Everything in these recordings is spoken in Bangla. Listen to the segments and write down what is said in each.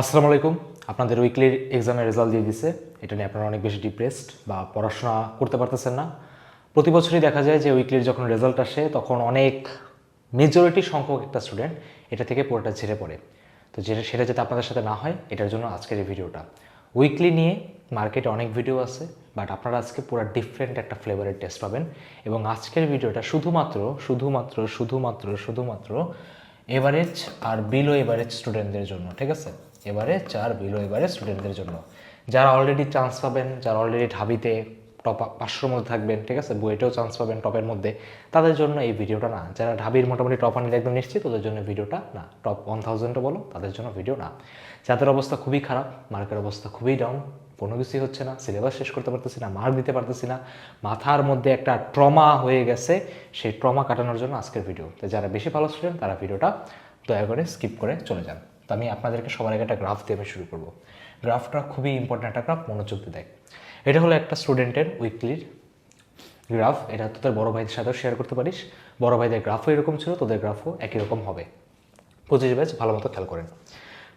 আসসালামু আলাইকুম। আপনাদের উইকলির এক্সামের রেজাল্ট দিয়ে দিছে। এটা নিয়ে আপনারা অনেক বেশি ডিপ্রেসড বা পড়াশোনা করতে পারতেছেন না। প্রতি বছরই দেখা যায় যে উইকলির যখন রেজাল্ট আসে, তখন অনেক মেজরিটি সংখ্যক একটা স্টুডেন্ট এটা থেকে পুরোটা ঝেড়ে পড়ে। তো যেটা সেটা যাতে আপনাদের সাথে না হয়, এটার জন্য আজকের এই ভিডিওটা উইকলি নিয়ে মার্কেটে অনেক ভিডিও আছে বাট আপনারা আজকে পুরো ডিফারেন্ট একটা ফ্লেভারের টেস্ট পাবেন। এবং আজকের ভিডিওটা শুধুমাত্র শুধুমাত্র শুধুমাত্র শুধুমাত্র এভারেজ আর বিলো এভারেজ স্টুডেন্টদের জন্য, ঠিক আছে? এভারেজ আর বিলো এবারে স্টুডেন্টদের জন্য। যারা অলরেডি চান্স পাবেন, যারা অলরেডি ঢাবিতে টপ পাঁচশোর মধ্যে থাকবেন, ঠিক আছে? বইটাও চান্স পাবেন টপের মধ্যে। তাদের জন্য এই ভিডিওটা না। যারা ঢাবির মোটামুটি টপ আনলে একদম নিশ্চিত ওদের জন্য ভিডিওটা না। টপ ওয়ান থাউজেন্ডও বলো, তাদের জন্য ভিডিও না। যাদের অবস্থা খুবই খারাপ, মার্কের অবস্থা খুবই ডাউন কোনো কিছুই হচ্ছে না সিলেবাস শেষ করতে পারতেছি না মার্ক দিতে পারতেছি না, মাথার মধ্যে একটা ট্রমা হয়ে গেছে, সেই ট্রমা কাটানোর জন্য আজকের ভিডিও তো যারা বেশি ভালো স্টুডেন্ট তারা ভিডিওটা দয়া করে স্কিপ করে চলে যান। তো আমি আপনাদেরকে সবার আগে একটা গ্রাফ দিয়ে শুরু করব। গ্রাফটা খুবই ইম্পর্ট্যান্ট একটা গ্রাফ মনোযোগ দিয়ে এটা হলো একটা স্টুডেন্টের উইকলির গ্রাফ এটা তোদের বড় ভাইদের সাথেও শেয়ার করতে পারিস। বড় ভাইদের গ্রাফও এরকম ছিল, তোদের গ্রাফও একই রকম হবে। পঁচিশ ব্যাচ ভালো মতো খেয়াল করেন।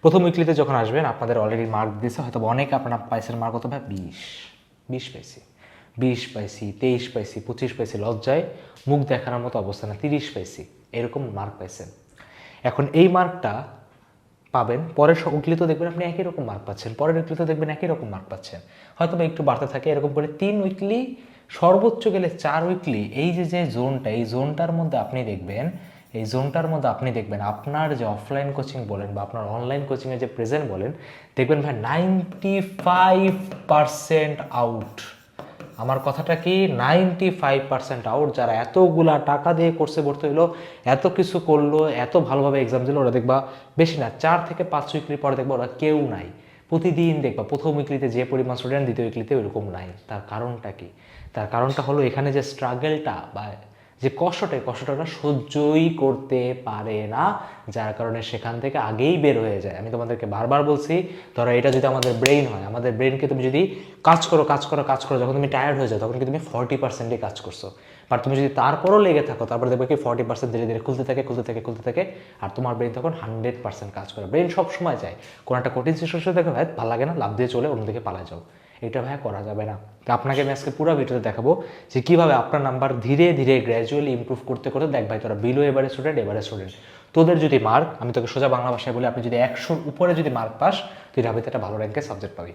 প্রথম উইকলিতে যখন আসবেন, আপনাদের অলরেডি মার্ক দিয়েছে হয়তো অনেক আপনারা পাইছেন মার্ক ভাই বিশ। বিশ পাইছি। বিশ পাইছি, তেইশ পাইছি, পঁচিশ পাইছি, লজ্জায় মুখ দেখানোর মতো অবস্থা না, তিরিশ পাইছি। এরকম মার্ক পাইছেন। এখন এই মার্কটা পাবেন। পরের উইকলিতে দেখবেন আপনি একই রকম মার্ক পাচ্ছেন। পরের উইকলিতে দেখবেন একই রকম মার্ক পাচ্ছেন। হয়তো বা একটু বাড়তে থাকে, এরকম করে তিন উইকলি, সর্বোচ্চ গেলে চার উইকলি, এই যে যে জোনটা, এই জোনটার মধ্যে আপনি দেখবেন, এই জোনটার মধ্যে আপনি দেখবেন আপনার যে অফলাইন কোচিং বলেন বা আপনার অনলাইন কোচিংয়ে যে প্রেজেন্ট বলেন, দেখবেন ভাই নাইনটি ফাইভ পারসেন্ট আউট আমার কথাটা কি নাইনটি ফাইভ পার্সেন্ট আউট যারা এতগুলা টাকা দিয়ে কোর্সে ভর্তি হলো এত কিছু করল, এত ভালোভাবে এক্সাম দিল, ওরা দেখবা বেশি না, চার থেকে পাঁচ উইকলি পরে দেখবা ওরা কেউ নাই। প্রতিদিন দেখবা, প্রথম উইকলিতে যে পরিমাণ স্টুডেন্ট দ্বিতীয় উইকলিতে ওইরকম নাই। তার কারণটা কি? তার কারণটা হলো এখানে যে স্ট্রাগেলটা বা যে কষ্টটা কষ্টটা ওরা সহ্যই করতে পারে না, যার কারণে সেখান থেকে আগেই বের হয়ে যায়। আমি তোমাদেরকে বারবার বলছি, ধরো এটা যদি আমাদের ব্রেইন হয়, আমাদের ব্রেনকে তুমি যদি কাজ করো কাজ করো কাজ করো, যখন তুমি টায়ার্ড হয়ে যাও, তখন কি তুমি ফর্টি পার্সেন্টই কাজ করছ। বাট তুমি যদি তারপরও লেগে থাকো, তারপর দেখবে কি ফর্টি পার্সেন্ট ধীরে ধীরে খুলতে থাকে খুলতে থাকে খুলতে থাকে, আর তোমার ব্রেন তখন হান্ড্রেড পার্সেন্ট কাজ করে। ব্রেন সব সময় যায় কোনো একটা কঠিন সিচুয়েশন দেখো ভাই, ভালো লাগে না লাভ দিয়ে চলে অন্যদিকে পালা যাও। এটা ভাই করা যাবে না। তো আপনাকে আমি আজকে পুরো ভিডিওতে দেখাবো যে কীভাবে আপনার নাম্বার ধীরে ধীরে গ্র্যাজুয়ালি ইম্প্রুভ করতে করতে দেখ ভাই, তোরা বিলো এবারে স্টুডেন্ট এবারে স্টুডেন্ট তোদের যদি মার্ক আমি তোকে সোজা বাংলা ভাষায় বলি, আপনি যদি একশোর উপরে যদি মার্ক পাস, তুই ঢাবিতে একটা ভালো র্যাঙ্কের সাবজেক্ট পাবি।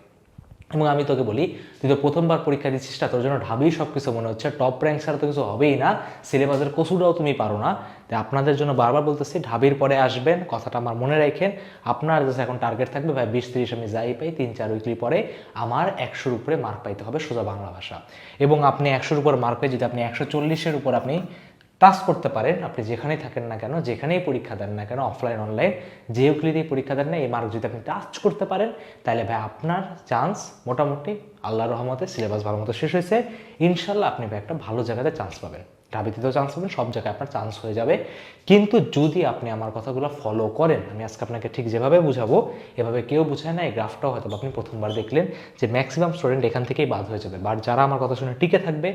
এবং আমি তোকে বলি, তুই তো প্রথমবার পরীক্ষা দিচ্ছিস না, তোর জন্য ঢাবি সব কিছু মনে হচ্ছে টপ র্যাঙ্ক ছাড়া তো কিছু হবেই না, সিলেবাসের কসুটাও তুমি পারো না। তাই আপনাদের জন্য বারবার বলতেছি, ঢাবির পরে আসবেন, কথাটা আমার মনে রাখেন। আপনার যে এখন টার্গেট থাকবে, ভাই, বিশ তিরিশ আমি যাই পাই, তিন চার উইকলি পরে আমার একশোর উপরে মার্ক পাইতে হবে সোজা বাংলা ভাষা। এবং আপনি একশোর উপর মার্ক পেয়ে যদি আপনি একশো চল্লিশের উপর আপনি টাচ করতে পারেন। আপনি যেখানেই থাকেন না কেন, যেখানেই পরীক্ষা দেন না কেন অফলাইন অনলাইন যে উকলিতেই পরীক্ষা দেন না, এই মার্ক যদি আপনি টাচ করতে পারেন, তাহলে ভাই আপনার চান্স মোটামুটি আল্লাহ রহমতে সিলেবাস ভালো মতো শেষ হয়েছে। ইনশাল্লাহ আপনি ভাই একটা ভালো জায়গাতে চান্স পাবেন। ঢাবিতেও চান্স পাবেন সব জায়গায় আপনার চান্স হয়ে যাবে। কিন্তু যদি আপনি আমার কথাগুলো ফলো করেন, আমি আজকে আপনাকে ঠিক যেভাবে বুঝাবো, এভাবে কেউ বুঝায় না, এই গ্রাফটাও হয়তো আপনি প্রথমবার দেখলেন যে ম্যাক্সিমাম স্টুডেন্ট এখান থেকেই বাদ হয়ে যাবে। বাট যারা আমার কথা শুনে টিকে থাকবে,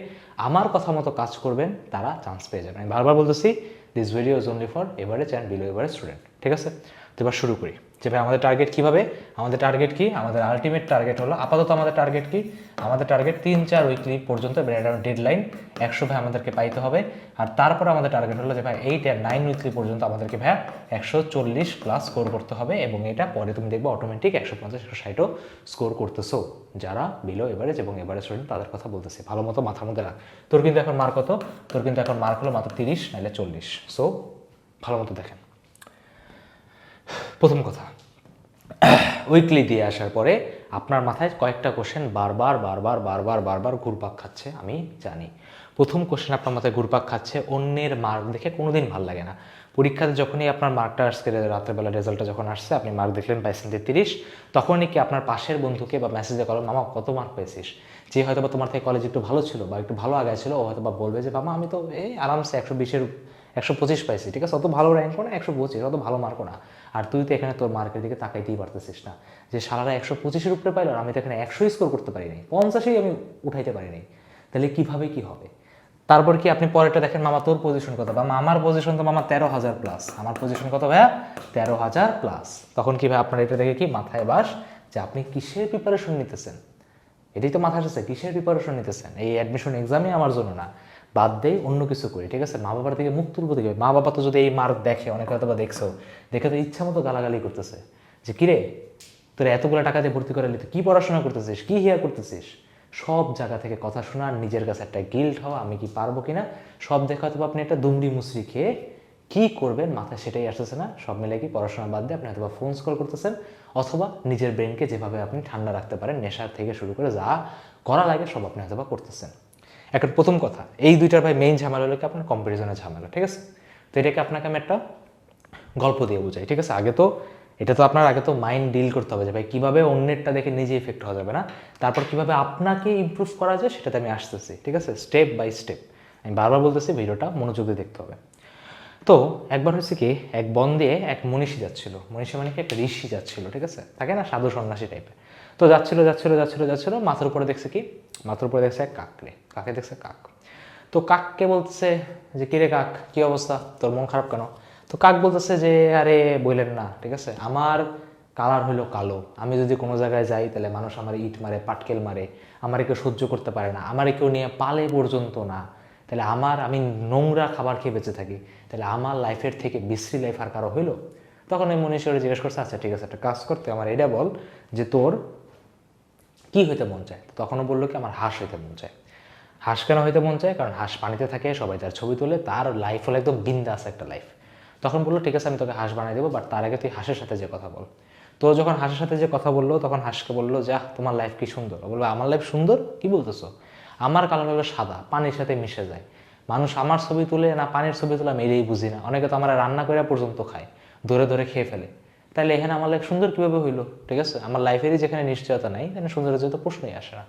আমার কথা মতো কাজ করবেন, তারা চান্স পেয়ে যাবেন আমি বারবার বলতেছি this video is only for average and below average student ঠিক আছে? তো এবার শুরু করি। যে ভাই, আমাদের টার্গেট কীভাবে আমাদের টার্গেট কি? আমাদের আলটিমেট টার্গেট হলো, আপাতত আমাদের টার্গেট কি? আমাদের টার্গেট তিন চার উইকলি পর্যন্ত ডেড লাইন একশো ভাই আমাদেরকে পাইতে হবে। আর তারপর আমাদের টার্গেট হলো যে ভাই এইট আর নাইন উইকলি পর্যন্ত আমাদেরকে ভাই একশো চল্লিশ প্লাস স্কোর করতে হবে এবং এটা পরে তুমি দেখবে অটোমেটিক একশো পঞ্চাশ, একশো ষাটও স্কোর করতেছো। যারা বিলো এভারেজ এবং এভারেজ স্টুডেন্ট তাদের কথা বলতেছে। ভালো মতো মাথার মধ্যে রাখ। তোর কিন্তু এখন মার্ক কত? তোর কিন্তু এখন মার্ক হলো মাত্র তিরিশ নাহলে চল্লিশ। সো ভালো মতো দেখেন। প্রথম কথা। উইকলি দিয়ে আসার পরে আপনার মাথায় কয়েকটা কোশ্চেন বারবার বারবার বারবার বারবার ঘুরপাক খাচ্ছে, আমি জানি। প্রথম কোশ্চেন আপনার মাথায় ঘুরপাক খাচ্ছে, অন্যের মার্ক দেখে কোনোদিন ভালো লাগে না। পরীক্ষাতে যখনই আপনার মার্কটা আসছে রাত্রেবেলা রেজাল্টটা যখন আসছে, আপনি মার্ক দেখলেন পাইছেন তেত্রিশ তখনই কি আপনার পাশের বন্ধুকে বা মেসেজে করো মামা, কত মার্ক পেয়েছিস? যে হয়তো বা তোমার থেকে কলেজ একটু ভালো ছিল বা একটু ভালো আগায় ছিল, ও হয়তো বা বলবে যে, মামা, আমি তো, এই আরামসে একশো বিশের একশো পঁচিশ পাইছি, ঠিক আছে? অত ভালো র্যাঙ্কও না, একশো পঁচিশ, অত ভালো মার্কও না। আর তুই তো এখানে তোর মার্কের দিকে তাকাইতেই পারতেছিস না। যে সারারা একশো পঁচিশের উপরে পাইলো আমি তো এখানে একশোই স্কোর করতে পারি নাই, পঞ্চাশেই আমি উঠাইতে পারি নাই। তাহলে কীভাবে কী হবে? তারপর কি আপনি পরেরটা দেখেন, মামা তোর পজিশন কত? বা আমার পজিশন তো মামা তেরো হাজার প্লাস আমার পজিশন কত ভাইয়া? তেরো হাজার প্লাস তখন কি ভাই আপনার এটা দেখে কি মাথায় বাস যে আপনি কিসের প্রিপারেশন নিতেছেন? এটাই তো মাথায় আসছে, কিসের প্রিপারেশন নিতেছেন? এই অ্যাডমিশন এক্সামই আমার জন্য না। বাদ দেয় অন্য কিছু করি, ঠিক আছে? মা বাবার থেকে মুখ তুলবো থেকে মা বাবা তো যদি এই মার্ক দেখে, অনেক হয়তো বা দেখছ, দেখে তো ইচ্ছা মতো গালাগালি করতেছে। যে কিরে, তোর এতগুলো টাকা দিয়ে ভর্তি করে তুই কী পড়াশোনা করতেছিস, কী হিয়া করতেছিস? সব জায়গা থেকে কথা শোনা নিজের কাছে একটা গিল্ট হওয়া, আমি কি পারব কিনা? সব দেখে হয়তো আপনি একটা দুমড়ি মুসরি খেয়ে কি করবেন মাথায় সেটাই আসতেছে না। সব মিলে কি পড়াশোনা বাদ দিয়ে আপনি হয়তো ফোন কল করতেছেন, অথবা নিজের ব্রেনকে যেভাবে আপনি ঠান্ডা রাখতে পারেন, নেশার থেকে শুরু করে যা করা লাগে, সব আপনি হয়তো করতেছেন। এখন প্রথম কথা, এই দুইটার ভাই মেইন ঝামেলা হলো কি আপনার কম্পারিজনের ঝামেলা, ঠিক আছে? তো এটাকে আপনাকে আমি একটা গল্প দিয়ে বোঝাই, ঠিক আছে? আগে তো, এটা তো আপনার আগে তো মাইন্ড ডিল করতে হবে যে ভাই কীভাবে অন্যেরটা দেখে নিজে ইফেক্ট হওয়া যাবে না? তারপর কীভাবে আপনাকে ইম্প্রুভ করা যায় সেটাতে আমি আসতেছি, ঠিক আছে? স্টেপ বাই স্টেপ আমি বারবার বলতেছি, ভিডিওটা মনোযোগ দিয়ে দেখতে হবে। তো একবার হচ্ছে কি, এক বন দিয়ে এক মনীষী যাচ্ছিল। মনীষী মানে কি? একটা ঋষি যাচ্ছিল, ঠিক আছে? থাকে না? সাধু সন্ন্যাসী টাইপের তো যাচ্ছিল যাচ্ছিল যাচ্ছিল যাচ্ছিল, মাথার উপরে দেখছে কি? মাথার উপরে দেখছে এক কাকরে কাকে দেখছে? কাক। তো কাককে বলতেছে যে, কিরে কাক, কি অবস্থা? তোর মন খারাপ কেন? তো কাক বলতেছে যে, আরে বললেন না, ঠিক আছে? আমার কালার হইল কালো। আমি যদি কোনো জায়গায় যাই, তাহলে মানুষ আমার ইট মারে, পাটকেল মারে। আমার কেউ সহ্য করতে পারে না। আমার কেউ নিয়ে পালে পর্যন্ত না। তাহলে আমার, আমি নোংরা খাবার খেয়ে বেঁচে থাকি। তাহলে আমার লাইফের থেকে বিশ্রী লাইফ আর কারও হইল? তখন ওই মনীশ্বরে জিজ্ঞেস করছে আচ্ছা ঠিক আছে, একটা কাজ করতে আমার এটা বল যে তোর কি হইতে মন চায়? তখনও বলল কি, আমার হাঁস হইতে মন চায়। হাঁস কেন হইতে মন চায়? কারণ হাঁস পানিতে থাকে, সবাই তার ছবি তোলে, তার লাইফ হলো একদম বিন্দাস একটা লাইফ তখন বলল, ঠিক আছে, আমি তোকে হাঁস বানিয়ে দেবো বাট তার আগে তুই হাঁসের সাথে যে কথা বল। তো যখন হাঁসের সাথে যে কথা বলল, তখন হাঁসকে বলল যা তোমার লাইফ কি সুন্দর? বলল, আমার লাইফ সুন্দর? কি বলতেছো? আমার কালার হলো সাদা, পানির সাথে মিশে যায়। মানুষ আমার ছবি তুলে না পানির ছবি তোলা আমি এটাই বুঝি না। অনেকে তো আমরা রান্না করে পর্যন্ত খায়, ধরে ধরে খেয়ে ফেলে। তাহলে এখানে আমার লাইফ সুন্দর কীভাবে হইল? ঠিক আছে? আমার লাইফেরই যেখানে নিশ্চয়তা নাই, এখানে সৌন্দর্য তো প্রশ্নই আসে না।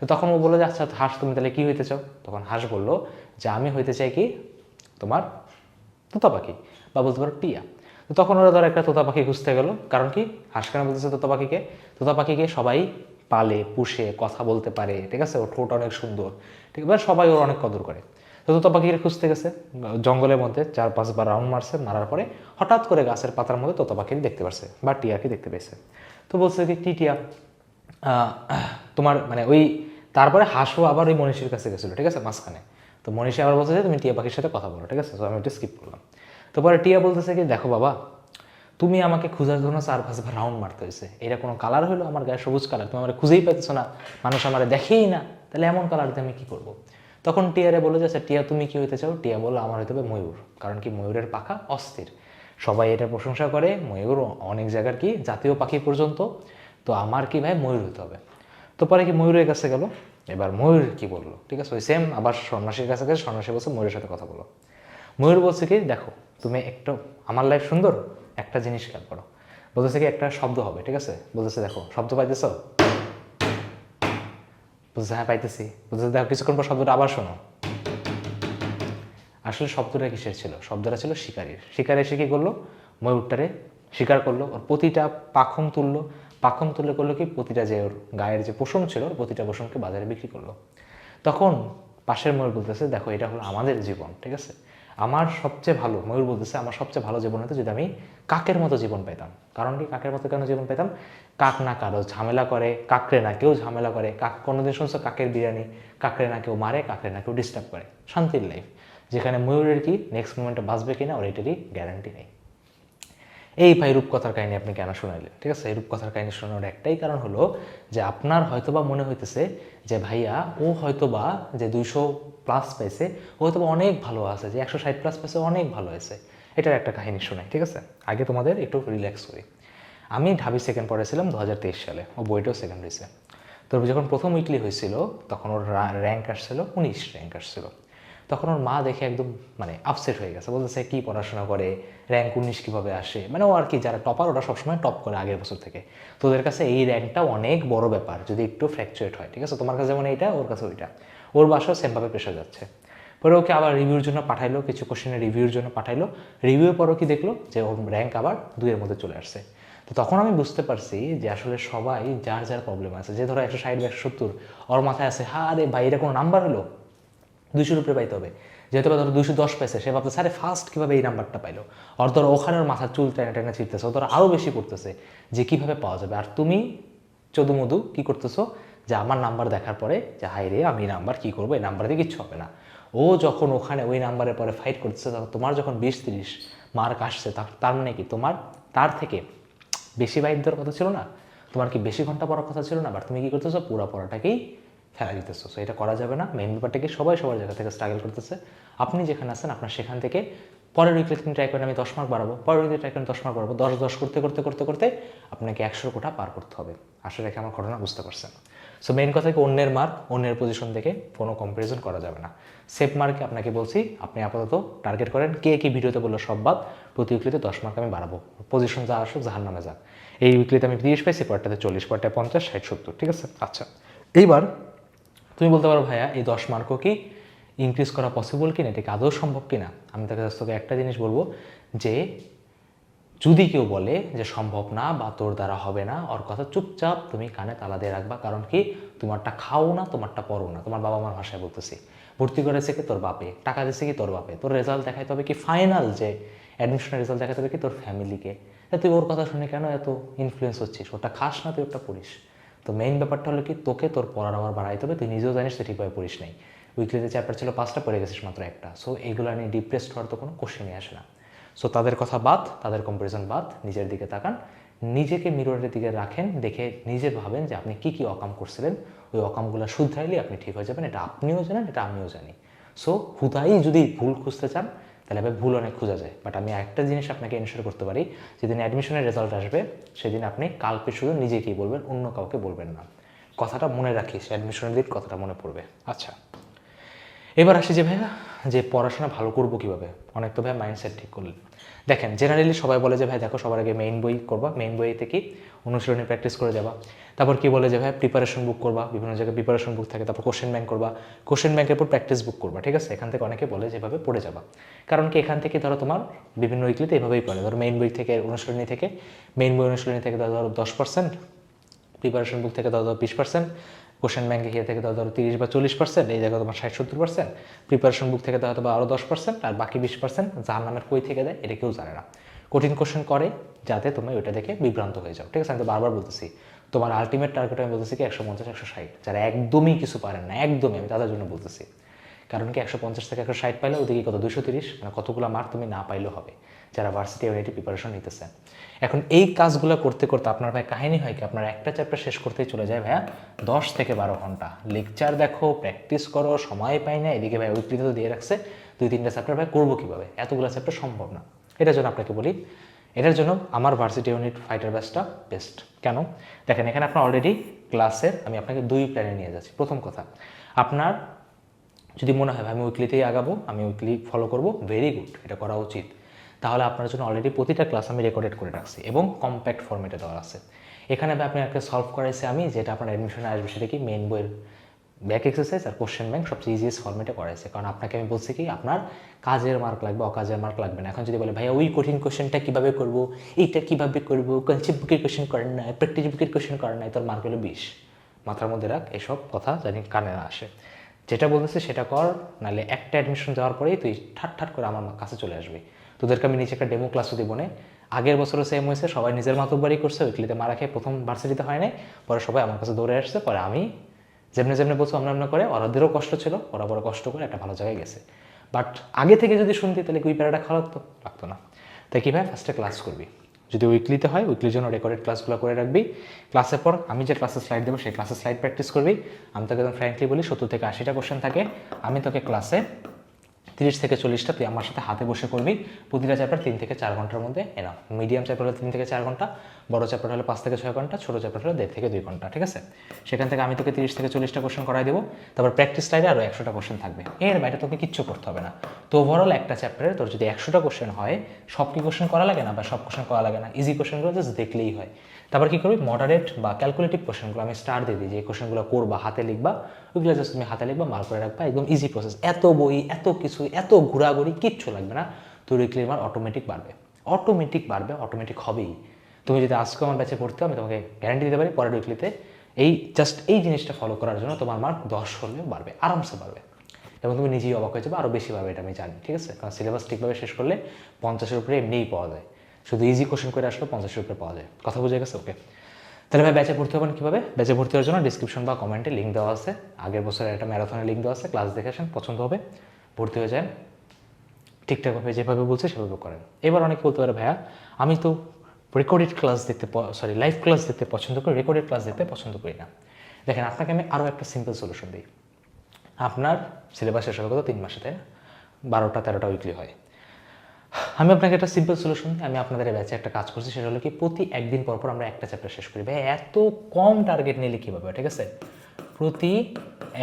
তো তখন ও বলল যে আচ্ছা হাঁস, তুমি তাহলে কী হইতে চাও? তখন হাঁস বলল যে, আমি হইতে চাই কি? তোমার তোতা পাখি বা বলতে পারো টিয়া। তো তখন ওরা ধর একটা তোতা পাখি খুঁজতে গেলো। কারণ কি? হাঁস কেন বলতেছে তোতা পাখিকে? তোতা পাখিকে সবাই পালে, পুষে, কথা বলতে পারে, ঠিক আছে? ওর ঠোঁট অনেক সুন্দর, ঠিক আছে? সবাই ওর অনেক কদর করে। তো পাখিকে খুঁজতে গেছে, জঙ্গলের মধ্যে চার পাঁচবার রাউন্ড মারছে, মারার পরে হঠাৎ করে গাছের পাতার মধ্যে তোতা পাখি দেখতে পারছে বা টিয়াকে দেখতে পেয়েছে। তো বলছে কি কি টিয়া? তোমার মানে ওই তারপরে হাঁসও আবার ওই মনীষীর কাছে গেছিল, ঠিক আছে? মাঝখানে। তো মনীষী আবার বলছে যে, তুমি টিয়া পাখির সাথে কথা বলো, ঠিক আছে? তো আমি ওটা স্কিপ করলাম। তো পরে টিয়া বলতেছে কি, দেখো বাবা, তুমি আমাকে খোঁজার জন্য চার পাঁচবার রাউন্ড মারতে হয়েছে। এটা কোনো কালার হলো? আমার গায়ে সবুজ কালার তুমি আমার খুঁজেই পাইতেছো না। মানুষ আমার দেখেই না। তাহলে এমন কালার দিয়ে আমি কী করব? তখন টিয়ারে বলে যে আচ্ছা টিয়া, তুমি কি হইতে চাও? টিয়া বলল, আমার হইতে হবে ময়ূর। কারণ কি, ময়ূরের পাখা অস্থির। সবাই এটা প্রশংসা করে, ময়ূর অনেক জায়গার কি, জাতীয় পাখি পর্যন্ত। তো আমার কি ভাই, ময়ূর হতে হবে। তো পরে কি, ময়ূরের কাছে গেল। এবার ময়ূর কি বলল? ঠিক আছে, ওই সেম আবার সন্ন্যাসীর কাছে গেছে সন্ন্যাসী বলছে, ময়ূরের সাথে কথা বলো। ময়ূর বলছে কি, দেখো, তুমি একটু, আমার লাইফ সুন্দর, একটা জিনিস খেয়াল করো। বলতেছে কি, একটা শব্দ হবে, ঠিক আছে? বলতেছে, দেখো, শব্দ পাইতেছ? বলতেছে হ্যাঁ পাইতেছি। বুঝতে দেখো, কিছুক্ষণ পর শব্দটা আবার শোনো। আসলে শব্দটা কিসের ছিল? শব্দটা ছিল শিকারের। শিকারে এসে কি করল? ময়ূরটারে শিকার করল। ওর প্রতিটা পাখম তুললো। পাখম তুলে করল কি? প্রতিটা যে ওর গায়ের যে পোষণ ছিল, ওর প্রতিটা পোষণকে বাজারে বিক্রি করল। তখন পাশের ময়ূর বলতেছে, দেখো, এটা হলো আমাদের জীবন, ঠিক আছে? আমার সবচেয়ে ভালো, ময়ূর বলতেছে, আমার সবচেয়ে ভালো জীবন হতো যদি আমি কাকের মতো জীবন পেতাম কারণ কি? কাকের মতো কেন জীবন পেতাম কাক না কারও ঝামেলা করে, কাকরে না কেউ ঝামেলা করে। কাক কোনোদিন শুনছো? কাকের বিরিয়ানি। কাকরে না কেউ মারে, কাকরে না কেউ ডিস্টার্ব করে। শান্তির লাইফ যেখানে ময়ূরের কি? নেক্সট মোমেন্টে বাঁচবে কিনা? ওর এটারই গ্যারান্টি নেই। এই ভাই রূপকথার কাহিনী আপনি কেন শোনাইলেন? ঠিক আছে? এই রূপকথার কাহিনী শোনানোর একটাই কারণ হলো যে আপনার হয়তোবা মনে হইতেছে যে ভাইয়া ও হয়তোবা যে দুইশো প্লাস পাইছে, ও হয়তোবা অনেক ভালো আছে, যে একশো ষাট প্লাস পাইছে অনেক ভালো হয়েছে এটার একটা কাহিনী শোনাই, ঠিক আছে? আগে তোমাদের একটু রিল্যাক্স করি। আমি ঢাবি সেকেন্ড পড়েছিলাম দু হাজার তেইশ সালে, ও বইটাও সেকেন্ড হয়েছে তো যখন প্রথম উইকলি হয়েছিল, তখন ওর র্যাঙ্ক আসছিল, উনিশ র্যাঙ্ক আসছিল। তখন ওর মা দেখে একদম মানে আপসেট হয়ে গেছে। বলতেছে, কি পড়াশোনা করে? র্যাঙ্ক উনিশ কীভাবে আসে? মানে ও আর কি, যারা টপার ওরা সবসময় টপ করে আগের বছর থেকে। তো ওদের কাছে এই র্যাঙ্কটা অনেক বড় ব্যাপার, যদি একটু ফ্র্যাকচুয়েট হয়, ঠিক আছে? তোমার কাছে যেমন এইটা, ওর কাছে ওইটা। ওর বাসাও সেমভাবে প্রেশার যাচ্ছে। পরে ওকে আবার রিভিউর জন্য পাঠাইলো, কিছু কোশ্চেনের রিভিউর জন্য পাঠাইলো। রিভিউ পরও কি দেখল? যে ওর র্যাঙ্ক আবার দুইয়ের মধ্যে চলে আসছে। তো তখন আমি বুঝতে পারছি যে আসলে সবাই যার যার প্রবলেম আছে। যে ধরো একশো ষাট বা একশো সত্তর, ওর মাথায় আছে, হা রে ভাই এটা কোনো নাম্বার হলো? দুইশোর উপরে পাইতে হবে। যেহেতু ধরো দুইশো দশ পাইছে, সে ভাবছে স্যারে ফার্স্ট কীভাবে এই নাম্বারটা পাইলো? আর ধরো ওখানে ওর মাথার চুল টেনে টেনে ছিটতেছে ধরো আরও বেশি করতেছে যে কীভাবে পাওয়া যাবে। আর তুমি, চোদু মধু, কী করতেছো? যে আমার নাম্বার দেখার পরে যে হাই রে, আমি এই নাম্বার কী করব? এই নাম্বার দিয়ে কিচ্ছু হবে না। ও যখন ওখানে ওই নাম্বারের পরে ফাইট করতেছে, তখন তোমার যখন বিশ তিরিশ মার্ক আসছে, তার মানে কি? তোমার, তার থেকে বেশি বাইক দেওয়ার কথা ছিল না? তোমার কি বেশি ঘণ্টা পড়ার কথা ছিল না? বাট তুমি কি করতেছো? পুরো পড়াটাকেই ফেলা দিতেছো। সো এটা করা যাবে না। মেইন ব্যাপারটাকে সবাই সবার জায়গা থেকে স্ট্রাগল করতেছে। আপনি যেখানে আছেন, আপনার সেখান থেকে পরের উইকলি তিনি ট্রাই করেন আমি দশ মার্ক বাড়াবো, পরের উইকলি ট্রাই করেন দশ মার্ক বাড়াবো। দশ দশ করতে করতে করতে করতে আপনাকে একশো কোটা পার করতে হবে। আশা রেখে আমার ঘটনা বুঝতে পারছেন। সো মেইন কথা কি, অন্যের মার্ক অন্যের পজিশন থেকে কোনো কম্পারিজন করা যাবে না। সেফ মার্কে আপনাকে বলছি, আপনি আপাতত টার্গেট করেন। কে কি ভিডিওতে বলল সব বাদ, প্রতি উইকলিতে দশ মার্ক আমি বাড়াবো। পজিশন যা আসুক জাহার নামে যাক। এই উইকলিতে আমি তিরিশ পাইছি পরটাতে চল্লিশ পরটায় পঞ্চাশ, ষাট, সত্তর, ঠিক আছে? আচ্ছা। এইবার তুমি বলতে পারো, ভাইয়া, এই দশ মার্কও কি ইনক্রিজ করা পসিবল কিনা? এটা কি আদৌ সম্ভব কিনা? আমি তাকে তোকে একটা জিনিস বলব যে, যদি কেউ বলে যে সম্ভব না বা তোর দ্বারা হবে না, ওর কথা চুপচাপ তুমি কানে তালা দিয়ে রাখবা। কারণ কি? তোমারটা খাও না, তোমারটা পড়ো না। তোমার বাবা মার ভাষায় বলতেছি। ভর্তি করেছে কি? তোর বাপে। টাকা দিছে কি? তোর বাপে। তোর রেজাল্ট দেখাইতে হবে কি? ফাইনাল যে অ্যাডমিশনের রেজাল্ট দেখাতে হবে কি? তোর ফ্যামিলিকে তুই ওর কথা শুনে কেন এত ইনফ্লুয়েন্স হচ্ছিস? ওটা খাস না, তুই ওটা পড়িস। তো মেইন ব্যাপারটা হলো কি, তোকে তোর পড়ার আবার বাড়াইতে হবে, তুই নিজেও জানিস তুই ঠিকভাবে পড়িস নাই। উইকলিতে চ্যাপ্টার ছিল পাঁচটা, পড়ে গেছিস মাত্র একটা। সো এইগুলো নিয়ে ডিপ্রেসড হওয়ার তো কোনো কোশ্চেনই আসে না। সো তাদের কথা বাদ, তাদের কম্পারিজন বাদ, নিজের দিকে তাকান, নিজেকে মিররের দিকে রাখেন, দেখে নিজে ভাবেন যে আপনি কি কি অকাম করছিলেন, ওই অকামগুলো শুধরাইলে আপনি ঠিক হয়ে যাবেন, এটা আপনিও জানেন, এটা আমিও জানি। সো হুদাই যদি ভুল খুঁজতে চান তাহলে এবার ভুল অনেক খোঁজা যায়। বাট আমি একটা জিনিস আপনাকে এনশোর করতে পারি, যেদিন অ্যাডমিশনের রেজাল্ট আসবে, সেদিন আপনি কালকে শুধু নিজেকেই বলবেন, অন্য কাউকে বলবেন না। কথাটা মনে রাখিস অ্যাডমিশনের দিন কথাটা মনে পড়বে। আচ্ছা এবার আসি যে ভাইয়া, যে পড়াশোনা ভালো করব কীভাবে? অনেক তো ভাই মাইন্ডসেট ঠিক করলেন। দেখেন জেনারেলি সবাই বলে যে, ভাই, দেখো, সবার আগে মেইন বই করবা। মেইন বইতে কি? অনুশীলনী প্র্যাকটিস করে যাবা। তারপর কি বলে যে, ভাই প্রিপারেশন বুক করবা। বিভিন্ন জায়গায় প্রিপারেশন বুক থাকে। তারপর কোশ্চেন ব্যাংক করবা। কোশ্চেন ব্যাংকের পর প্র্যাকটিস বুক করবা। ঠিক আছে? এখান থেকে অনেকে বলে যেভাবে পড়ে যাবা। কারণ কি? এখান থেকে ধরো তোমার বিভিন্ন উইকলিতে এভাবেই পড়ে। ধরো মেইন বই থেকে অনুশীলনী থেকে মেইন বই অনুশীলনী থেকে ধরো দশ পার্সেন্ট প্রিপারেশন বুক থেকে ধরো ধরো বিশ পার্সেন্ট কোশ্চেন ব্যাংকে গিয়ে থেকে ধরো তিরিশ বা চল্লিশ পার্সেন্ট এই জায়গায় তোমার ষাট, সত্তর পার্সেন্ট প্রিপারেশন বুক থেকে হয়তো বা আরও দশ পার্সেন্ট আর বাকি বিশ পার্সেন্ট যার নামের কই থেকে দেয়, এটা কেউ জানে না। কঠিন কোশ্চেন করে, যাতে তুমি ওইটা দেখে বিভ্রান্ত হয়ে যাও, ঠিক আছে? আমি তো বারবার বলতেছি, তোমার আলটিমেট টার্গেট আমি বলতেছি কি একশো পঞ্চাশ, একশো ষাট, যারা একদমই কিছু পারেন না, একদমই, আমি তাদের জন্য বলতেছি। কারণ কি একশো পঞ্চাশ থেকে একশো ষাট পাইলে ওদিকে কত? দুশো তিরিশ মানে কতগুলো মার্ক তুমি না পাইলেও হবে। যারা ভার্সিটি ইউনিটি প্রিপারেশন নিতেছে। এখন এই কাজগুলো করতে করতে আপনার ভাই কাহিনী হয় কি? আপনার একটা চ্যাপ্টার শেষ করতেই চলে যায় ভাইয়া দশ থেকে বারো ঘণ্টা। লেকচার দেখো প্র্যাকটিস করো, সময় পাই না, এদিকে ভাই উইকলিতে তো দিয়ে রাখছে। দুই, তিনটা চ্যাপ্টার ভাই করব কীভাবে? এতগুলো চ্যাপ্টার সম্ভব না। এটার জন্য আপনাকে বলি, এটার জন্য আমার ভার্সিটি ইউনিট ফাইটার ব্যাচটা বেস্ট কেন? দেখেন, এখানে আপনার অলরেডি ক্লাসের আমি আপনাকে দুই প্ল্যানে নিয়ে যাচ্ছি। প্রথম কথা, আপনার যদি মনে হয় আমি উইকলিতেই আগাবো, আমি উইকলি ফলো করব ভেরি গুড এটা করা উচিত। তাহলে আপনার জন্য অলরেডি প্রতিটা ক্লাস আমি রেকর্ডেড করে রাখছি এবং কম্প্যাক্ট ফর্মেটে দেওয়া আছে। এখানে ভাই আপনি একটা সলভ করাইছে আমি, যেটা আপনার অ্যাডমিশনে আসবে সেটা কি মেন বইয়ের ব্যাক এক্সারসাইজ আর কোশ্চেন ব্যাংক সবচেয়ে ইজিয়েস্ট ফর্মেটে করাইছে। কারণ আপনাকে আমি বলছি কি, আপনার কাজের মার্ক লাগবে, অকাজের মার্ক লাগবে না। এখন যদি বলে, ভাইয়া, ওই কঠিন কোশ্চেনটা কীভাবে করব? এইটা কীভাবে করব? কনসেপ্ট বুকের কোশ্চেন করেন না প্র্যাকটিস বুকের কোশ্চেন করেন না তোর মার্ক হলো বিশ। মাথার মধ্যে রাখ, এসব কথা জানি কানে না আসে। যেটা বলতেছে সেটা কর, নাহলে একটা অ্যাডমিশন যাওয়ার পরেই তুই ঠাট ঠাট করে আমার কাছে চলে আসবি। তোদেরকে আমি নিচে একটা ডেমো ক্লাসও দিব না। আগের বছরও সেম হয়েছে, সবাই নিজের মাতব্বারি করছে উইকলিতে মারা খেয়ে প্রথম ভার্সিটিতে হয় নাই। পরে সবাই আমার কাছে দৌড়ে আসছে, পরে আমি যেমনি যেমনি বলছো আমরা আমরা করে, ওরাদেরও কষ্ট ছিল, ওরা বড় কষ্ট করে একটা ভালো জায়গায় গেছে। বাট আগে থেকে যদি শুনতি, তাহলে কুই প্যারাটা খারাপ তো, লাগতো না। তাই কী ভাই ফার্স্টে ক্লাস করবি। যদি উইকলিতে হয় উইকলির জন্য রেকর্ডেড ক্লাসগুলো করে রাখবি। ক্লাসের পর আমি যে ক্লাসের স্লাইড দেবো, সেই ক্লাসের স্লাইড প্র্যাকটিস করবি। আমি তোকে একদম ফ্র্যাঙ্কলি বলি, সত্তর থেকে আশিটা কোশ্চেন থাকে। আমি তোকে ক্লাসে তিরিশ থেকে চল্লিশটা তুই আমার সাথে হাতে বসে করবি। প্রতিটা চ্যাপ্টার তিন থেকে চার ঘণ্টার মধ্যে এনাফ মিডিয়াম চ্যাপ্টার হলে তিন থেকে চার ঘণ্টা, বড় চ্যাপ্টার হলে পাঁচ থেকে ছয় ঘণ্টা, ছোটো চ্যাপ্টার হলে দেড় থেকে দুই ঘণ্টা, ঠিক আছে? সেখান থেকে আমি তোকে তিরিশ থেকে চল্লিশটা কোশ্চেন করাই দেবো। তারপর প্র্যাকটিস স্লাইডে আরও একশোটা কোশ্চেন থাকবে। এর বাইরে তোকে কিচ্ছু করতে হবে না। তো ওভারঅল একটা চ্যাপ্টারে তোর যদি একশোটা কোশ্চেন হয়, সব কি কোশ্চেন করা লাগে না বা সব কোশ্চেন করা লাগে না? ইজি কোশ্চেনগুলো জাস্ট দেখলেই হয়। তারপর কি করবি? মডারেট বা ক্যালকুলেটিভ কোশ্চেনগুলো আমি স্টার দিয়ে দিই। যে কোশ্চেনগুলো করবা, হাতে লিখবা, ওইগুলো জাস্ট তুমি হাতে লিখবা মার্ক করে রাখবা, একদম ইজি প্রসেস এত বই, এত কিছু, এত ঘোরাঘুরি, কিচ্ছু লাগবে না। তোর উইকলি মার্ক অটোমেটিক বাড়বে। অটোমেটিক বাড়বে অটোমেটিক হবেই। তুমি যদি আজকে আমার ব্যাচে পড়তে, আমি তোমাকে গ্যারান্টি দিতে পারি পরের উইকলিতে এই জাস্ট এই জিনিসটা ফলো করার জন্য তোমার মার্ক দশ হলেও বাড়বে, আরামসে বাড়বে। এবং তুমি নিজেই অবাক হয়ে যাবে আরও বেশি পাবে এটা আমি জানি, ঠিক আছে? কারণ সিলেবাস ঠিকভাবে শেষ করলে পঞ্চাশের উপরে এমনিই পাওয়া যায়। শুধু ইজি কোশ্চেন করে আসলে পঞ্চাশের উপরে পাওয়া যায়। কথা বুঝে গেছে? ওকে তাহলে ভাই ব্যাচে ভর্তি হবেন কীভাবে? ব্যাচে ভর্তি হওয়ার জন্য ডিসক্রিপশন বা কমেন্টে লিঙ্ক দেওয়া আছে। আগের বছরের একটা ম্যারাথনের লিঙ্ক দেওয়া আছে ক্লাস দেখে আসেন, পছন্দ হবে। ভর্তি হয়ে যান। ঠিকঠাকভাবে যেভাবে বলছে, সেভাবে করেন। এবার অনেকে বলতে পারে, ভাইয়া, আমি তো রেকর্ডেড ক্লাস দেখতে সরি লাইভ ক্লাস দেখতে পছন্দ করি রেকর্ডেড ক্লাস দেখতে পছন্দ করি না। দেখেন, আপনাকে আমি আরও একটা সিম্পল সলিউশন দিই। আপনার সিলেবাস শেষ হবে কত তিন মাসে, তাই না? বারোটা, তেরোটা উইকলি হয়। আমি আপনাকে একটা সিম্পল সলিউশন আমি আপনাদের ব্যাচে একটা কাজ করছি, সেটা হলো কি প্রতি একদিন পর পর আমরা একটা চ্যাপ্টার শেষ করি। ভাই এত কম টার্গেট নিলে কীভাবে ঠিক আছে? প্রতি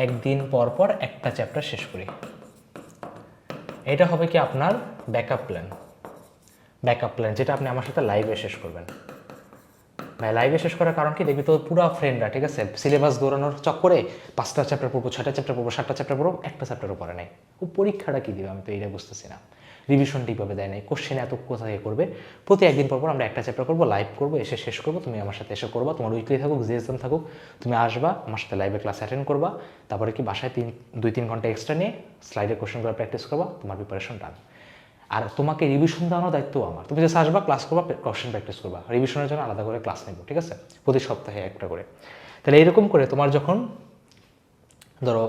একদিন পর পর একটা চ্যাপ্টার শেষ করি। এটা হবে কি আপনার ব্যাকআপ প্ল্যান ব্যাকআপ প্ল্যান যেটা আপনি আমার সাথে লাইভে শেষ করবেন। ভাই লাইভে শেষ করার কারণ কি? দেখবি তো পুরো ফ্রেন্ডরা ঠিক আছে? সিলেবাস দৌড়ানোর চক্করে পাঁচটা চ্যাপ্টার পড়ব ছটা চ্যাপ্টার পড়ব, সাতটা চ্যাপ্টার পড়ব, একটা চ্যাপ্টারও পড়ে নাই। ও পরীক্ষাটা কী দিবে আমি তো এইটা বুঝতেছি না। রিভিশন ঠিকভাবে দেয় নাই। কোশ্চেন এত কোথায় করবে? প্রতি একদিন পর পর আমরা একটা চ্যাপ্টার করব লাইভ করব, এসে শেষ করব, তুমি আমার সাথে এসে করবা, তোমার উইকলি থাকুক জিএসএম থাকুক, তুমি আসবা, আমার সাথে লাইভে ক্লাস অ্যাটেন্ড করবা, তারপরে কি বাসায় তিন, দুই, তিন ঘণ্টা এক্সট্রা নিয়ে স্লাইডে কোশ্চেনগুলো প্র্যাকটিস করবা, তোমার প্রিপারেশন ডান আর তোমাকে রিভিশন দেওয়ানো দায়িত্ব আমার। তুমি যে আসবা ক্লাস করবা কোশ্চেন প্র্যাকটিস করবা। রিভিশনের জন্য আলাদা করে ক্লাস নেব, ঠিক আছে? প্রতি সপ্তাহে একটা করে। তাহলে এরকম করে তোমার যখন, ধরো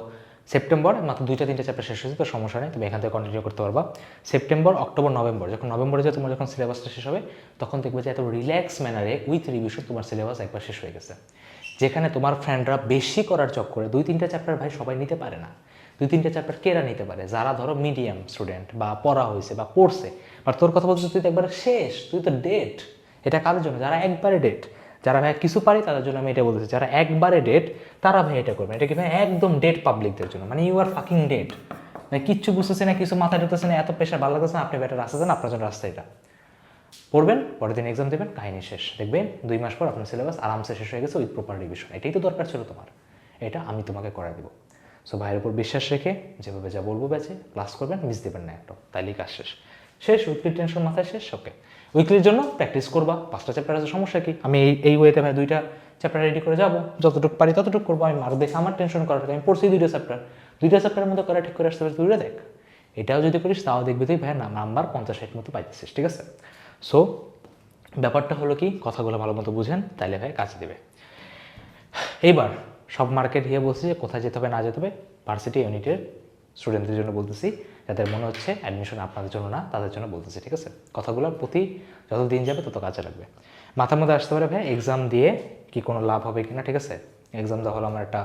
সেপ্টেম্বর, মাত্র দুইটা, তিনটা চ্যাপ্টার শেষ হয়েছে, তো সমস্যা নেই, তুমি এখান থেকে কন্টিনিউ করতে পারবা। সেপ্টেম্বর, অক্টোবর, নভেম্বর, যখন নভেম্বরে যে তোমার যখন সিলেবাসটা শেষ হবে, তখন দেখবে যে এত রিল্যাক্স ম্যানারে উইথ রিভিশন তোমার সিলেবাস একবার শেষ হয়ে গেছে। যেখানে তোমার ফ্রেন্ডরা বেশি করার চক্করে দুই, তিনটা চ্যাপ্টার ভাই সবাই নিতে পারে না। দুই, তিনটা চ্যাপ্টার কেরা নিতে পারে? যারা ধরো মিডিয়াম স্টুডেন্ট বা পড়া হয়েছে বা পড়ছে বাট তোর কথা বলছিস তুই তো একবার শেষ, তুই তো ডেট এটা কারোর জন্য? যারা একবারে ডেট যারা ভাই কিছু পারি তাদের জন্য আমি এটা বলতেছি, যারা একবারে ডেট তারা ভাই এটা করবে। এটা কি ভাই একদম ডেট পাবলিকদের জন্য। মানে ইউ আর ফাকিং ডেট ভাই কিচ্ছু বুঝতেছে না, কিছু মাথায় ঢুকতেছে না, এত প্রেশার ভালো লাগতেছে না, আপনি বেটার রাস্তা যান, আপনার জন্য রাস্তা এটা। পড়বেন, পরের দিন এক্সাম দেবেন, কাহিনী শেষ। দেখবেন দুই মাস পর আপনার সিলেবাস আরামসে শেষ হয়ে গেছে উইথ প্রপার রিভিশন এটাই তো দরকার ছিল তোমার। এটা আমি তোমাকে করাই দেবো। সো ভাইয়ের উপর বিশ্বাস রেখে যেভাবে যা বলব ব্যাচে ক্লাস করবেন মিস দেবেন না একটা তাইলেই কাজ শেষ। শেষ উইকলি টেনশন মাথায় শেষ ওকে উইকলির জন্য প্র্যাকটিস করবা। পাঁচটা চ্যাপ্টার আছে, সমস্যা কি? আমি এই এই ওয়েতে ভাই দুইটা চ্যাপ্টার রেডি করে যাব। যতটুকু পারি ততটুকু করব। আমি মার্ক দেখে আমার টেনশন করার আমি পড়ছি দুইটা চ্যাপ্টার দুইটা চ্যাপ্টারের মধ্যে করা ঠিক করে আসতে পারি দুইটা দেখ। এটাও যদি করিস, তাও দেখবি তুই, ভাই নাম্বার পঞ্চাশ ষাট মতো পাইতেছিস, ঠিক আছে? সো ব্যাপারটা হলো কি? কথাগুলো ভালো মতো বুঝেন, তাইলে ভাই কাজে দেবে। এইবার সব মার্কেট গিয়ে বলছি যে কোথায় যেতে হবে, না যেতে হবে ভার্সিটি ইউনিটের স্টুডেন্টদের জন্য বলতেছি, যাদের মনে হচ্ছে অ্যাডমিশন আপনাদের জন্য না, তাদের জন্য বলতেছি, ঠিক আছে? কথাগুলো প্রতি যত দিন যাবে তত কাজে লাগবে। মাথার মধ্যে আসতে পারে ভাই এক্সাম দিয়ে কি কোনো লাভ হবে কি না ঠিক আছে? এক্সাম দেওয়া হলো আমার একটা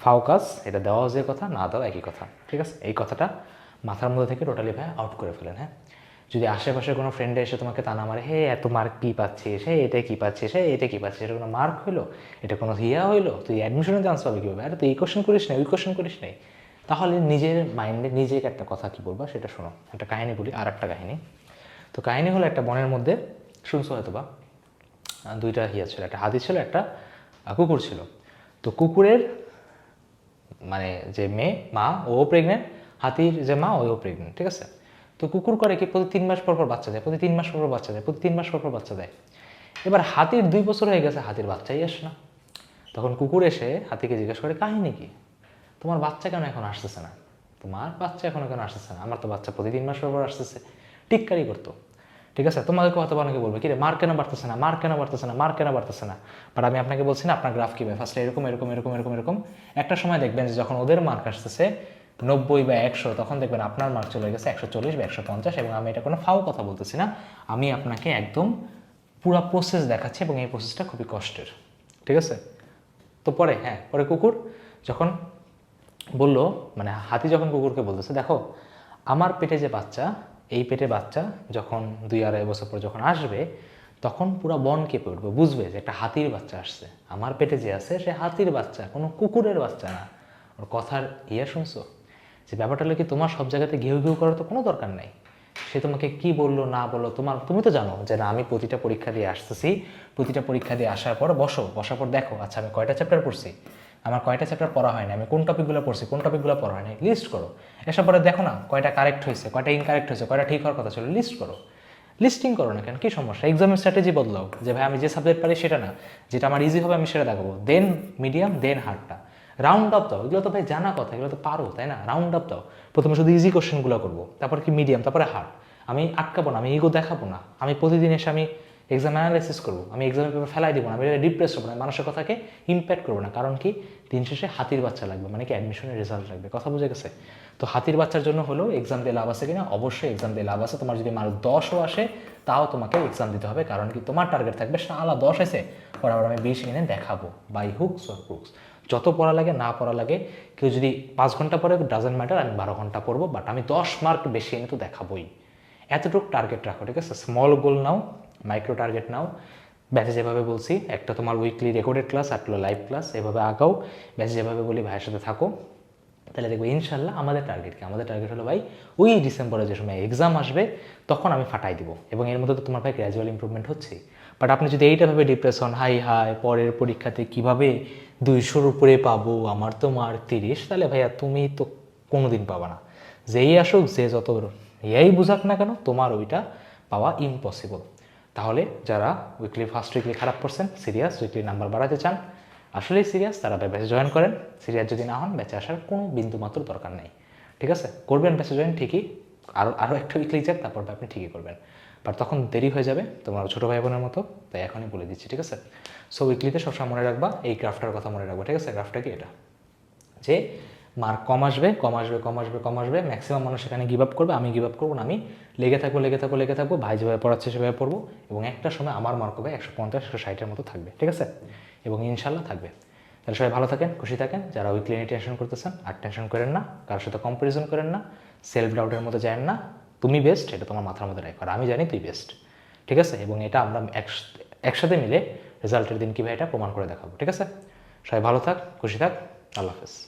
ফাও কাজ, এটা দেওয়া যে কথা, না দেওয়া একই কথা, ঠিক আছে? এই কথাটা মাথার মধ্যে থেকে টোটালি ভাই আউট করে ফেলেন হ্যাঁ? যদি আশেপাশে কোনো ফ্রেন্ডে এসে তোমাকে তানা মারে, হে, এত মার্ক কী পাচ্ছিস? হে, এটা কী পাচ্ছিস? হে, এটা কী পাচ্ছিস? এটা কোনো মার্ক হইল? এটা কোনো হিয়া হইল? তুই অ্যাডমিশনের চান্স পাবে কীভাবে? আরে, তুই এই কোশ্চেন করিস না ওই কোশ্চেন করিস নাই। তাহলে নিজের মাইন্ডে নিজেকে একটা কথা কি বলবা সেটা শোনো। একটা কাহিনী বলি আর একটা কাহিনী। তো কাহিনী হলো একটা বনের মধ্যে, শুনছো হয়তো বা দুইটা হিয়া ছিল, একটা হাতি ছিল, একটা কুকুর ছিল। তো কুকুরের মানে যে মেয়ে, মা, ও প্রেগনেন্ট হাতির যে মা ওও প্রেগনেন্ট ঠিক আছে? তো কুকুর করে কি প্রতি তিন মাস পর পর বাচ্চা দেয়? প্রতি তিন মাস পর পর বাচ্চা দেয়, প্রতি তিন মাস পর পর বাচ্চা দেয়। এবার হাতির দুই বছর হয়ে গেছে, হাতির বাচ্চাই আসে না। তখন কুকুর এসে হাতিকে জিজ্ঞেস করে, কাহিনী কি? তোমার বাচ্চা কেন এখন আসতেছে না? তোমার বাচ্চা এখনও কেন আসতেছে না? আমার তো বাচ্চা প্রতি তিন মাস পর পর আসতেছে। টিক্কারি করতো। ঠিক আছে? তোমাকে হয়তো অনেকে বলবে কি রে মার কেন বাড়তেছে না? মার কেন বাড়তেছে না? মার কেন বাড়তেছে না? বাট আমি আপনাকে বলছি না, আপনার গ্রাফ কীভাবে? ফার্স্টে এরকম এরকম এরকম এরকম এরকম। একটা সময় দেখবেন যে যখন ওদের মার্ক আসতেছে নব্বই বা একশো, তখন দেখবেন আপনার মার্ক চলে গেছে একশো চল্লিশ বা একশো পঞ্চাশ এবং আমি এটা কোনো ফাও কথা বলতেছি না। আমি আপনাকে একদম পুরো প্রসেস দেখাচ্ছি এবং এই প্রসেসটা খুবই কষ্টের। ঠিক আছে? তো পরে হ্যাঁ পরে কুকুর, যখন বলল মানে হাতি যখন কুকুরকে বলতেছে, দেখো, আমার পেটে যে বাচ্চা, এই পেটে বাচ্চা যখন দুই আড়াই বছর পর যখন আসবে, তখন পুরো বন কেঁপে উঠবে। বুঝবে যে একটা হাতির বাচ্চা আসছে। আমার পেটে যে আছে, সে হাতির বাচ্চা, কোনো কুকুরের বাচ্চা না। ওর কথার ইয়ে শুনছো? যে ব্যাপারটা হলো কি, তোমার সব জায়গাতে ঘেউ ঘেউ করার তো কোনো দরকার নাই। সে তোমাকে কি বলল, না বলল, তোমার, তুমি তো জানো যে না, আমি প্রতিটা পরীক্ষা দিয়ে আসতেছি। প্রতিটা পরীক্ষা দিয়ে আসার পর বসো, বসার পর দেখো আচ্ছা আমি কয়টা চ্যাপ্টার পড়ছি? আমার কয়টা চ্যাপ্টার পড়া হয় না আমি কোন টপিকগুলো পড়ছি, কোন টপিকগুলো পড়া হয় না লিস্ট করো। এসব পরে দেখো না, কয়টা কারেক্ট হয়েছে, কয়টা ইনকারেক্ট হয়েছে, কয়টা ঠিক হওয়ার কথা ছিল লিস্ট করো। লিস্টিং করো না কেন, কী সমস্যা? এক্সামের স্ট্র্যাটেজি বদলাও, যে ভাই আমি যে সাবজেক্ট পারি সেটা না, যেটা আমার ইজি হবে আমি সেটা দেখাবো। দেন মিডিয়াম দেন হার্ডটা রাউন্ড আপ দাও, এগুলো তো ভাই জানা কথা, এগুলো তো পারো, তাই না? রাউন্ড আপ দাও। প্রথমে শুধু ইজি কোশ্চেনগুলো করব, তারপর কি মিডিয়াম তারপরে হার্ড আমি আটকাবো না, আমি ইগো দেখাবো না। আমি প্রতিদিন এসে আমি এক্সাম অ্যানালাইসিস করব। আমি এক্সামের পেপার ফেলাই দিব না, আমি এটা ডিপ্রেস হব না মানুষের কথাকে ইম্প্যাক্ট করব না। কারণ কি? দিন শেষে হাতির বাচ্চা লাগবে মানে কি অ্যাডমিশনের রেজাল্ট লাগবে। কথা বুঝে গেছে? তো হাতির বাচ্চার জন্য হলো এক্সাম দিয়ে লাভ আছে কিনা? অবশ্যই এক্সাম দিয়ে লাভ আছে। তোমার যদি মার দশও আসে, তাও তোমাকে এক্সাম দিতে হবে। কারণ কি? তোমার টার্গেট থাকবে আলা দশ এসে। পর আবার আমি বিশ এনে দেখাবো। বাই হুকস অর হুকস যত পড়া লাগে, না পড়া লাগে, কেউ যদি পাঁচ ঘণ্টা পরে ডাজেন্ট ম্যাটার আমি বারো ঘণ্টা পড়ব। বাট আমি দশ মার্ক বেশি এনে তো দেখাবোই। এতটুকু টার্গেট রাখো, ঠিক আছে? স্মল গোল নাও। মাইক্রো টার্গেট নাও ব্যাচে যেভাবে বলছি, একটা তোমার উইকলি রেকর্ডেড ক্লাস আর লাইভ ক্লাস এভাবে আগাও। ব্যাচে যেভাবে বলি, ভাইয়ের সাথে থাকো। তাহলে দেখব, ইনশাল্লাহ আমাদের টার্গেট কি? আমাদের টার্গেট হলো ভাই, ওই ডিসেম্বরে যে সময় এক্সাম আসবে, তখন আমি ফাটাই দিব। এবং এর মধ্যে তো তোমার ভাই গ্র্যাজুয়াল ইম্প্রুভমেন্ট হচ্ছে। বাট আপনি যদি এইটা ভাবে ডিপ্রেশন হাই হাই, পরের পরীক্ষাতে কীভাবে দুইশোর উপরে পাবো, আমার তো মার্ক তিরিশ, তাহলে ভাইয়া তুমি তো কোনোদিন পাবা না। যেই আসুক, যে যত এই বুঝাক না কেন, তোমার ওইটা পাওয়া ইম্পসিবল তাহলে যারা উইকলি ফার্স্ট উইকলি খারাপ করছেন সিরিয়াস উইকলি নাম্বার বাড়াতে চান, আসলেই সিরিয়াস তারা ব্যাচে জয়েন করেন। সিরিয়াস যদি না হন ব্যাচে আসার কোনো বিন্দু মাত্র দরকার নেই। ঠিক আছে? করবেন ব্যাচে জয়েন ঠিকই আরও আরও একটা উইকলি যাক তারপর আপনি ঠিকই করবেন। বাট তখন দেরি হয়ে যাবে, তোমার ছোটো ভাই বোনের মতো, তাই এখনই বলে দিচ্ছি, ঠিক আছে? সো উইকলিতে সবসময় মনে রাখবা, এই গ্রাফটার কথা মনে রাখবা, ঠিক আছে? গ্রাফটা কি এটা? যে মার্ক কম আসবে কম আসবে কম আসবে কম আসবে। ম্যাক্সিমাম মানুষ সেখানে গিভ আপ করবে, আমি গিভ আপ করব না, আমি লেগে থাকব লেগে থাকব লেগে থাকব, ভাই যেভাবে পড়াচ্ছে সেভাবে পড়ব এবং একটা সময় আমার মার্ক হবে একশো পঞ্চাশ, একশো ষাটের মতো থাকবে, ঠিক আছে? এবং ইনশাল্লাহ থাকবে। তাহলে সবাই ভালো থাকেন, খুশি থাকেন। যারা উইকলি নিয়ে টেনশন করতেছেন, আর টেনশন করেন না, কারোর সাথে কম্পারিজন করেন না সেলফ ডাউটের মতো যান না। তুমি বেস্ট এটা তোমার মাথার মধ্যে রাখো, আর আমি জানি তুই বেস্ট ঠিক আছে? এবং এটা আমরা একস- একসাথে মিলে রেজাল্টের দিন কীভাবে এটা প্রমাণ করে দেখাবো, ঠিক আছে? সবাই ভালো থাক, খুশি থাক, আল্লাহ হাফেজ।